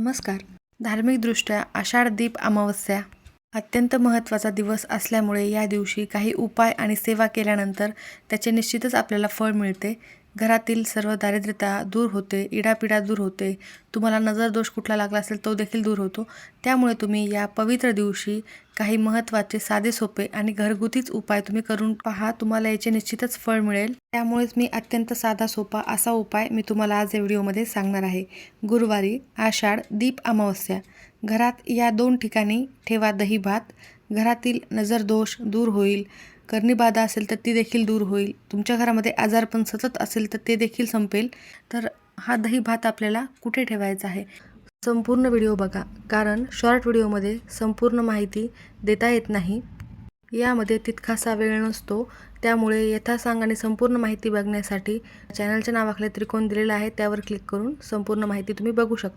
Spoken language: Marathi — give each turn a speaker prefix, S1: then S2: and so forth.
S1: नमस्कार. धार्मिकदृष्ट्या आषाढ दीप अमावस्या अत्यंत महत्त्वाचा दिवस असल्यामुळे या दिवशी काही उपाय आणि सेवा केल्यानंतर त्याचे निश्चितच आपल्याला फळ मिळते. घरातील सर्व दारिद्र्यता दूर होते इडापिडा दूर होते तुम्हाला नजर दोष कुठला लागला असेल तो देखील दूर होतो. त्यामुळे तुम्ही या पवित्र दिवशी काही महत्त्वाचे साधे सोपे आणि घरगुतीच उपाय तुम्ही करून पहा. तुम्हाला याचे निश्चितच फळ मिळेल. त्यामुळेच मी अत्यंत साधा सोपा असा उपाय मी तुम्हाला आज या व्हिडिओमध्ये सांगणार आहे. गुरुवारी आषाढ दीप अमावस्या. घरात या दोन ठिकाणी ठेवा दही भात. घरातील नजर दोष दूर होईल. कर्णीबाधा असेल तर ती देखील दूर होईल. तुमच्या घरामध्ये आजारपण सतत असेल तर ते देखील संपेल. तर हा दही भात आपल्याला कुठे ठेवायचा आहे? संपूर्ण व्हिडिओ बघा. कारण शॉर्ट व्हिडिओमध्ये संपूर्ण माहिती देता येत नाही. यामध्ये तितकासा वेळ नसतो. त्यामुळे यथासांग आणि संपूर्ण माहिती बघण्यासाठी चॅनलच्या नावाखाली त्रिकोण दिलेला आहे. त्यावर क्लिक करून संपूर्ण माहिती तुम्ही बघू शकता.